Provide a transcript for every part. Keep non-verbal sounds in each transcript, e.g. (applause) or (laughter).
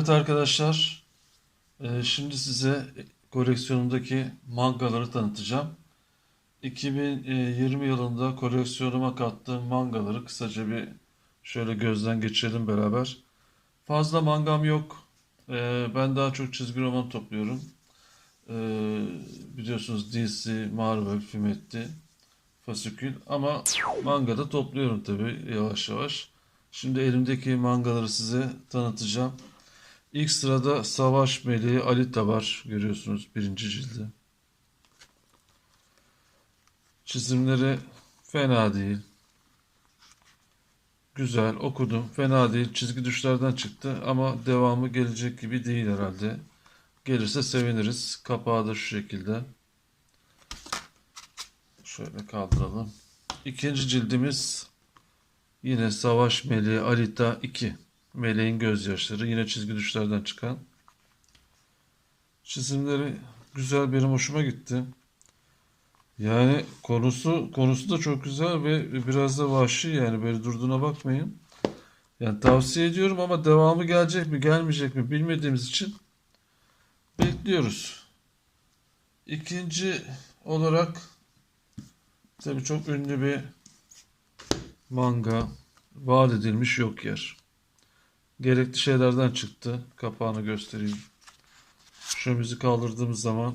Evet arkadaşlar, e, şimdi size koleksiyonumdaki mangaları tanıtacağım. 2020 yılında koleksiyonuma kattığım mangaları kısaca bir şöyle gözden geçirelim beraber. Fazla mangam yok. E, Ben daha çok çizgi roman topluyorum. E, Biliyorsunuz DC, Marvel, Fumetti, Fasikül ama manga da topluyorum tabii yavaş yavaş. Şimdi elimdeki mangaları size tanıtacağım. İlk sırada Savaş Meleği Alita var. Görüyorsunuz birinci cildi. Çizimleri fena değil. Güzel okudum. Fena değil. Çizgi düşlerden çıktı ama devamı gelecek gibi değil herhalde. Gelirse seviniriz. Kapağı da şu şekilde. Şöyle kaldıralım. İkinci cildimiz yine Savaş Meleği Alita 2. Meleğin gözyaşları yine çizgi düşlerden çıkan. Çizimleri güzel benim hoşuma gitti. Yani konusu konusu da çok güzel ve biraz da vahşi yani böyle durduğuna bakmayın. Yani tavsiye ediyorum ama devamı gelecek mi gelmeyecek mi bilmediğimiz için bekliyoruz. İkinci olarak tabii çok ünlü bir manga vaat edilmiş yok yer. Gerekli şeylerden çıktı. Kapağını göstereyim. Şömizi kaldırdığımız zaman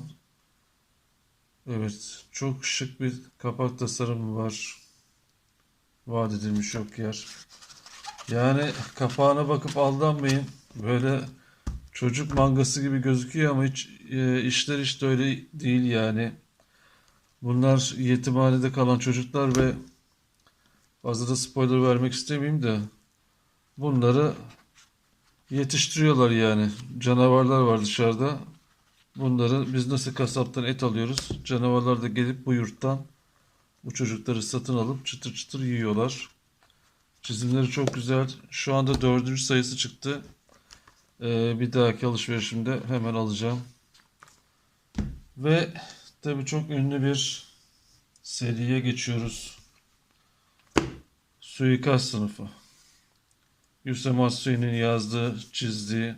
evet çok şık bir kapak tasarımı var. Vaat edilmiş yok yer. Yani kapağına bakıp aldanmayın. Böyle çocuk mangası gibi gözüküyor ama hiç e, işler hiç de öyle değil yani. Bunlar yetimhanede kalan çocuklar ve fazla da spoiler vermek istemeyeyim de bunları yetiştiriyorlar yani. Canavarlar var dışarıda. Bunları biz nasıl kasaptan et alıyoruz. Canavarlar da gelip bu yurttan bu çocukları satın alıp çıtır çıtır yiyorlar. Çizimleri çok güzel. Şu anda dördüncü sayısı çıktı. Ee, bir dahaki alışverişimde hemen alacağım. Ve tabii çok ünlü bir seriye geçiyoruz. Suikast sınıfı. Yusuf Matsui'nin yazdığı, çizdiği,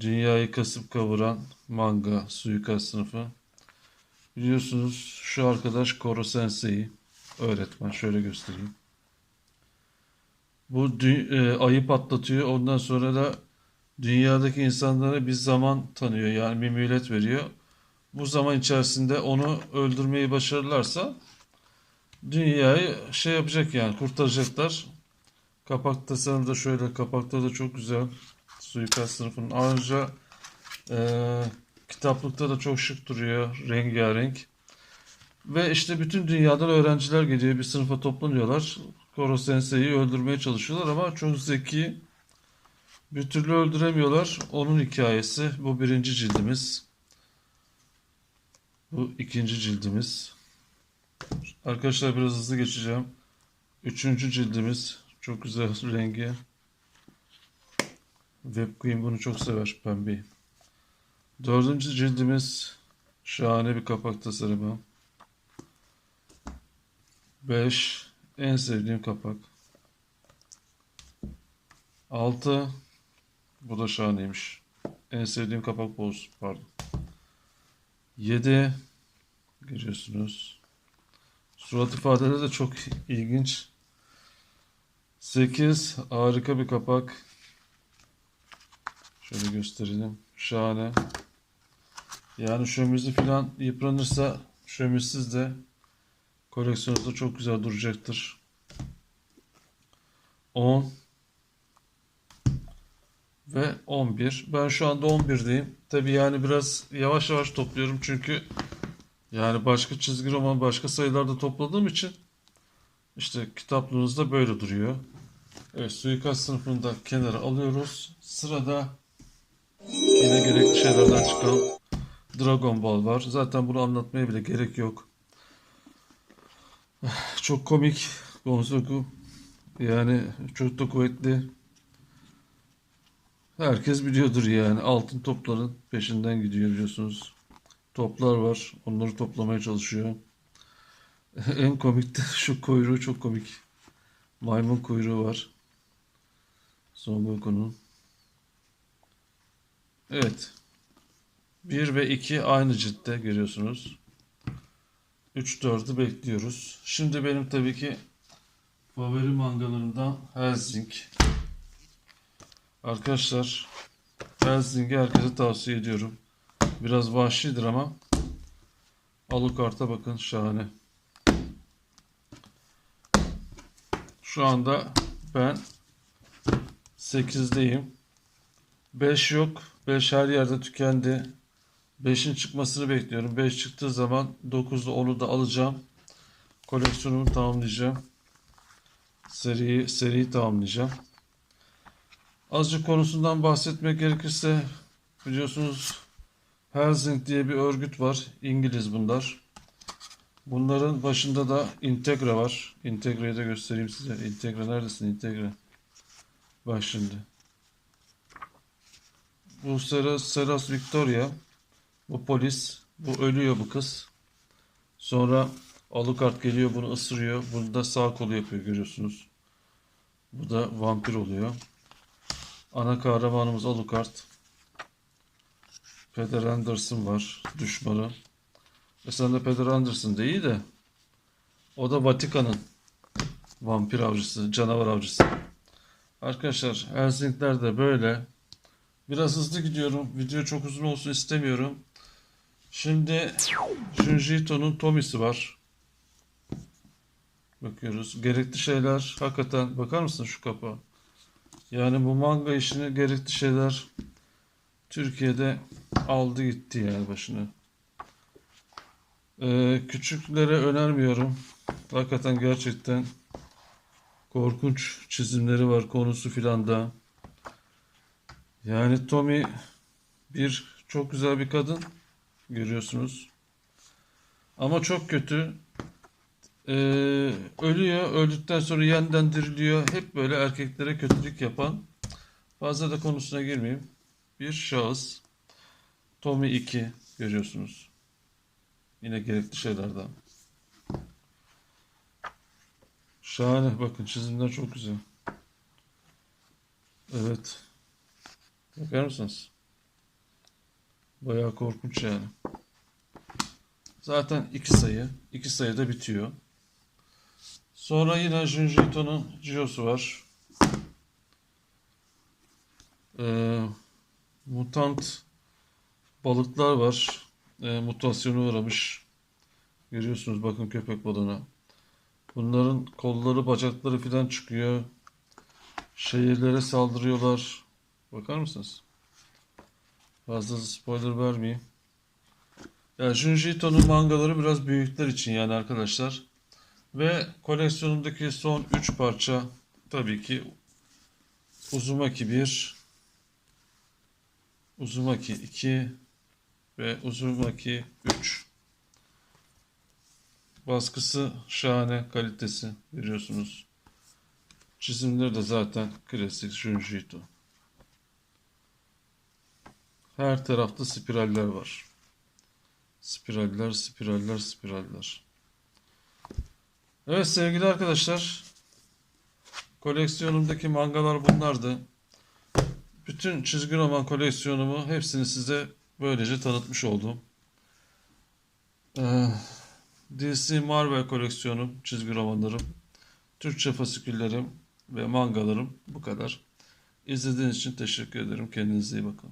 dünyayı kasıp kavuran manga suikast sınıfı. Biliyorsunuz şu arkadaş Koro Sensei, öğretmen. Şöyle göstereyim. Bu e, ayı patlatıyor. Ondan sonra da dünyadaki insanlara bir zaman tanıyor. Yani bir mühlet veriyor. Bu zaman içerisinde onu öldürmeyi başarırlarsa dünyayı şey yapacak yani kurtaracaklar. Kapak tasarımı da şöyle. Kapakları da çok güzel. Suikast sınıfının. Ayrıca eee, kitaplıkta da çok şık duruyor. Rengarenk. Ve işte bütün dünyadan öğrenciler geliyor. Bir sınıfa toplanıyorlar. Koro Sensei'yi öldürmeye çalışıyorlar ama çok zeki. Bir türlü öldüremiyorlar. Onun hikayesi. Bu birinci cildimiz. Bu ikinci cildimiz. Arkadaşlar biraz hızlı geçeceğim. Üçüncü cildimiz. Çok güzel rengi. Webqueen bunu çok sever pembeyi. Dördüncü cildimiz şahane bir kapak tasarımı. 5 en sevdiğim kapak. 6 bu da şahaneymiş. En sevdiğim kapak olsun, pardon. 7 görüyorsunuz. Surat ifadeleri de çok ilginç. 8 harika bir kapak. Şöyle gösterelim. Şahane. Yani şömizi falan yıpranırsa şömizsiz de koleksiyonunuzda çok güzel duracaktır. 10 ve 11. Ben şu anda 11'deyim. Tabi yani biraz yavaş yavaş topluyorum çünkü yani başka çizgi roman başka sayılarda topladığım için işte kitaplığınızda böyle duruyor. Evet suikast sınıfını da kenara alıyoruz. Sırada yine gerekli şeylerden çıkan Dragon Ball var. Zaten bunu anlatmaya bile gerek yok. Çok komik Gonzoku. Yani çok da kuvvetli. Herkes biliyordur yani. Altın topların peşinden gidiyor biliyorsunuz. Toplar var. Onları toplamaya çalışıyor. (laughs) En komik de şu kuyruğu çok komik. Maymun kuyruğu var. Goku'nun. Evet. 1 ve 2 aynı ciltte görüyorsunuz. 3 4'ü bekliyoruz. Şimdi benim tabii ki favori mangalarımdan Helsing. Arkadaşlar Helsing'i herkese tavsiye ediyorum. Biraz vahşidir ama Alucard'a bakın şahane. Şu anda ben 8'deyim. 5 yok. 5 her yerde tükendi. 5'in çıkmasını bekliyorum. 5 çıktığı zaman 9'da 10'u da alacağım. Koleksiyonumu tamamlayacağım. Seriyi, seriyi tamamlayacağım. Azıcık konusundan bahsetmek gerekirse biliyorsunuz Helsing diye bir örgüt var. İngiliz bunlar. Bunların başında da Integra var. Integra'yı da göstereyim size. Integra neredesin Integra? Bak şimdi. Bu Seras, Seras Victoria. Bu polis. Bu ölüyor bu kız. Sonra Alucard geliyor bunu ısırıyor. Bunu da sağ kolu yapıyor görüyorsunuz. Bu da vampir oluyor. Ana kahramanımız Alucard. Peder Anderson var. Düşmanı. Mesela Peder Anderson de iyi de. O da Vatikan'ın vampir avcısı, canavar avcısı. Arkadaşlar Helsingler de böyle. Biraz hızlı gidiyorum. Video çok uzun olsun istemiyorum. Şimdi Junji Ito'nun Tommy'si var. Bakıyoruz. Gerekli şeyler hakikaten bakar mısın şu kapa? Yani bu manga işini gerekli şeyler Türkiye'de aldı gitti yani başını. Ee, küçüklere önermiyorum. Hakikaten gerçekten korkunç çizimleri var konusu filan da. Yani Tommy bir çok güzel bir kadın görüyorsunuz. Ama çok kötü. Ee, ölüyor. Öldükten sonra yeniden diriliyor. Hep böyle erkeklere kötülük yapan. Fazla da konusuna girmeyeyim. Bir şahıs. Tommy 2 görüyorsunuz. Yine gerekli şeylerden. Şahane. Bakın çizimler çok güzel. Evet. Bakar mısınız? Bayağı korkunç yani. Zaten iki sayı. iki sayıda bitiyor. Sonra yine Junji Ito'nun Jiyosu var. Ee, mutant balıklar var. Ee, mutasyona uğramış. Görüyorsunuz bakın köpek balığına. Bunların kolları, bacakları filan çıkıyor. Şehirlere saldırıyorlar. Bakar mısınız? Fazla spoiler vermeyeyim. Yani Junji Ito'nun mangaları biraz büyükler için yani arkadaşlar. Ve koleksiyonumdaki son 3 parça tabii ki Uzumaki 1, Uzumaki 2 ve Uzumaki 3. Baskısı şahane kalitesi biliyorsunuz. Çizimleri de zaten klasik Junji Ito. Her tarafta spiraller var. Spiraller, spiraller, spiraller. Evet sevgili arkadaşlar. Koleksiyonumdaki mangalar bunlardı. Bütün çizgi roman koleksiyonumu hepsini size böylece tanıtmış oldum. Ee, DC Marvel koleksiyonum, çizgi romanlarım, Türkçe fasiküllerim ve mangalarım bu kadar. İzlediğiniz için teşekkür ederim. Kendinize iyi bakın.